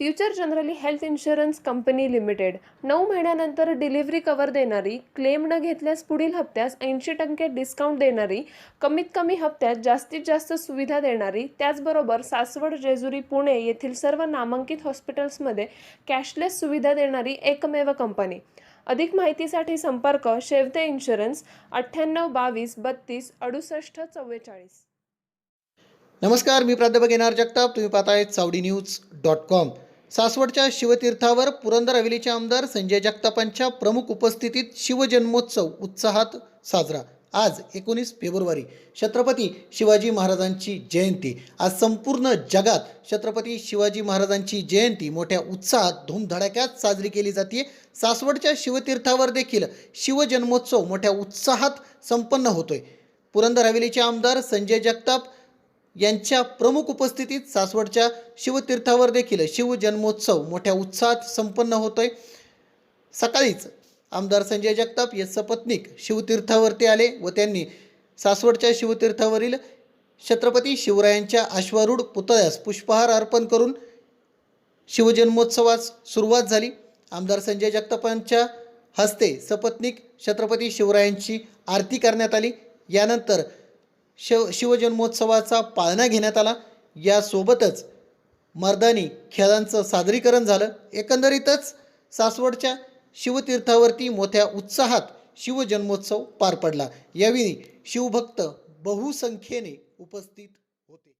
Future Generali health insurance company limited. नऊ महिन्यानंतर delivery cover देणारी क्लेम न घेतल्यास पुढील हप्त्यास ऐंशी टक्के डिस्काउंट देणारी कमीत कमी हप्त्यात जास्तीत जास्त सुविधा देणारी त्याचबरोबर सासवड जेजुरी पुणे येथील सर्व नामांकित हॉस्पिटल्समध्ये कॅशलेस सुविधा देणारी एकमेव कंपनी. अधिक माहितीसाठी संपर्क शेवते इन्शुरन्स अठ्ठ्याण्णव बावीस बत्तीस अडुसष्ट चव्वेचाळीस. नमस्कार मी प्राध्यापक एन आर जगताप. तुम्ही पाहताय सावडी न्यूज डॉट कॉम. सासवडच्या शिवतीर्थावर पुरंदर हवेलीचे आमदार संजय जगतापांच्या प्रमुख उपस्थितीत शिवजन्मोत्सव उत्साहात साजरा. आज एकोणीस फेब्रुवारी. छत्रपती शिवाजी महाराजांची जयंती. आज संपूर्ण जगात छत्रपती शिवाजी महाराजांची जयंती. मोठ्या उत्साहात धूमधडाक्यात साजरी केली जाते. सासवडच्या शिवतीर्थावर देखील शिवजन्मोत्सव मोठ्या उत्साहात संपन्न होतोय. पुरंदर हवेलीचे आमदार संजय जगताप यांच्या प्रमुख उपस्थितीत सासवडच्या शिवतीर्थावर देखील शिवजन्मोत्सव मोठ्या उत्साहात संपन्न होतोय. सकाळीच आमदार संजय जगताप हे सपत्नीक शिवतीर्थावरती आले व त्यांनी सासवडच्या शिवतीर्थावरील छत्रपती शिवरायांच्या अश्वारूढ पुतळ्यास पुष्पहार अर्पण करून शिवजन्मोत्सवास सुरुवात झाली. आमदार संजय जगतापांच्या हस्ते सपत्नीक छत्रपती शिवरायांची आरती करण्यात आली. यानंतर शिव शिवजन्मोत्सवाचा पाळणा घेण्यात आला. यासोबतच मर्दानी खेळांचं सादरीकरण झालं. एकंदरीतच सासवडच्या शिवतीर्थावरती मोठ्या उत्साहात शिवजन्मोत्सव पार पडला. यावेळी शिवभक्त बहुसंख्येने उपस्थित होते.